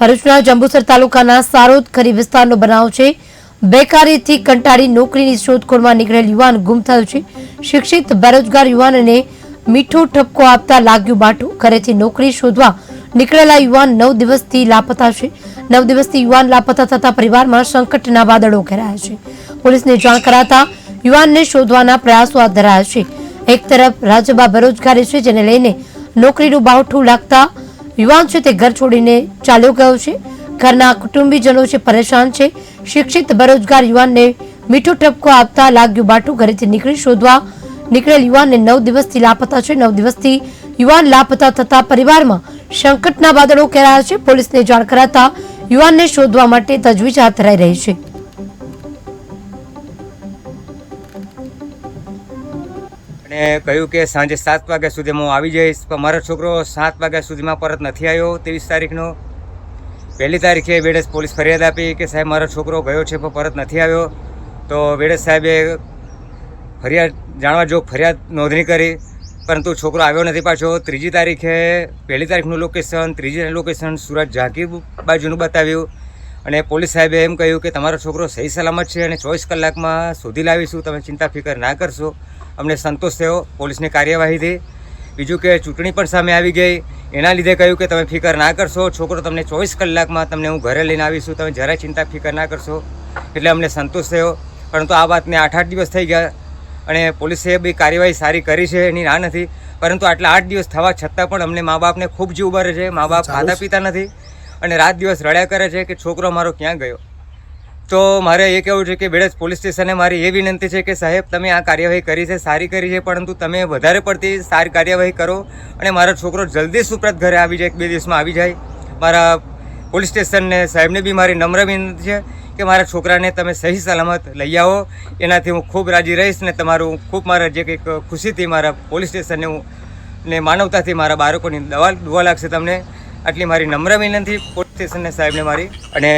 ભરૂચના જંબુસર તાલુકાના સારોદ ખરી વિસ્તારનો બનાવ છે. બેકારીથી કંટાળી નોકરીની શોધખોળમાં નીકળેલ યુવાન ગુમ થયો છે. શિક્ષિત, બેરોજગાર યુવાનને મીઠો ઠપકો આપતા લાગ્યું બાટું ઘરેથી નોકરી શોધવા નીકળેલા યુવાન નવ દિવસથી લાપતા છે. નવ દિવસથી યુવાન લાપતા થતા પરિવારમાં સંકટના વાદળો ઘેરાયા છે. પોલીસને જાણ કરાતા યુવાનને શોધવાના પ્રયાસો હાથ ધરાયા છે. એક તરફ રાજ્યમાં બેરોજગારી છે, જેને લઈને નોકરીનું બાવઠું લાગતા યુવાન છે તે ઘર છોડીને ચાલ્યો ગયો છે. ઘરના કુટુંબીજનો છે પરેશાન છે. શિક્ષિત, બેરોજગાર યુવાનને મીઠો ઠપકો આપતા લાગ્યું બાટું ઘરેથી નીકળી શોધવા. નીકળેલ યુવાનને નવ દિવસથી લાપતા છે. નવ દિવસથી યુવાન લાપતા થતા પરિવારમાં સંકટના વાદળો કેરાયા છે. પોલીસને જાણ કરાતા યુવાનને શોધવા માટે તજવીજ હાથ ધરાઈ રહી છે. અને કહ્યું કે સાંજે સાત વાગ્યા સુધી હું આવી જઈશ, પણ મારો છોકરો સાત વાગ્યા સુધીમાં પરત નથી આવ્યો ત્રેવીસ તારીખનો. પહેલી તારીખે વેડેસ પોલીસ ફરિયાદ આપી કે સાહેબ, મારો છોકરો ગયો છે પણ પરત નથી આવ્યો. તો વેડેસ સાહેબે ફરિયાદ, જાણવા જોગ ફરિયાદ નોંધણી કરી, પરંતુ છોકરો આવ્યો નથી પાછો. ત્રીજી તારીખે પહેલી તારીખનું લોકેશન, ત્રીજી લોકેશન સુરત ઝાંકી બાજુનું બતાવ્યું. અને પોલીસ સાહેબે એમ કહ્યું કે તમારો છોકરો સહી સલામત છે અને ચોવીસ કલાકમાં શોધી લાવીશું, તમે ચિંતા ફિકર ના કરશો. અમને સંતોષ થયો પોલીસની કાર્યવાહીથી. બીજું કે ચૂંટણી પણ સામે આવી ગઈ. એના લીધે કહ્યું કે તમે ફિકર ના કરશો. છોકરો તમને ચોવીસ કલાકમાં તમને હું ઘરે લઈને આવીશું. તમે જરાય ચિંતા ફિકર ના કરશો. એટલે અમને સંતોષ થયો. પરંતુ આ વાતને આઠ આઠ દિવસ થઈ ગયા અને પોલીસે બી કાર્યવાહી સારી કરી છે. એની ના નથી. પરંતુ આટલા આઠ દિવસ થવા છતાં પણ અમને મા બાપને ખૂબ જીવ બરે છે. મા બાપ ખાતા પીતા નથી. અને રાત દિવસ રડ્યા કરે છે કે છોકરો મારો ક્યાં ગયો? તો મારે એ કહેવું છે કે બેડજ પોલીસ સ્ટેશને મારી એ વિનંતી છે કે સાહેબ, તમે આ કાર્યવાહી કરી છે, સારી કરી છે, પરંતુ તમે વધારે પડતી સારી કાર્યવાહી કરો અને મારો છોકરો જલ્દી સુપ્રત ઘરે આવી જાય, એક બે દિવસમાં આવી જાય. મારા પોલીસ સ્ટેશનને સાહેબને બી મારી નમ્ર વિનંતી છે કે મારા છોકરાને તમે સહી સલામત લઈ આવો. એનાથી હું ખૂબ રાજી રહીશ ને તમારું ખૂબ મારા જે કંઈક ખુશીથી મારા પોલીસ સ્ટેશનને હું ને માનવતાથી મારા બાળકોની દવા દુવા લાગશે તમને. આટલી મારી નમ્ર વિનંતી પોલીસ સ્ટેશનને સાહેબને મારી અને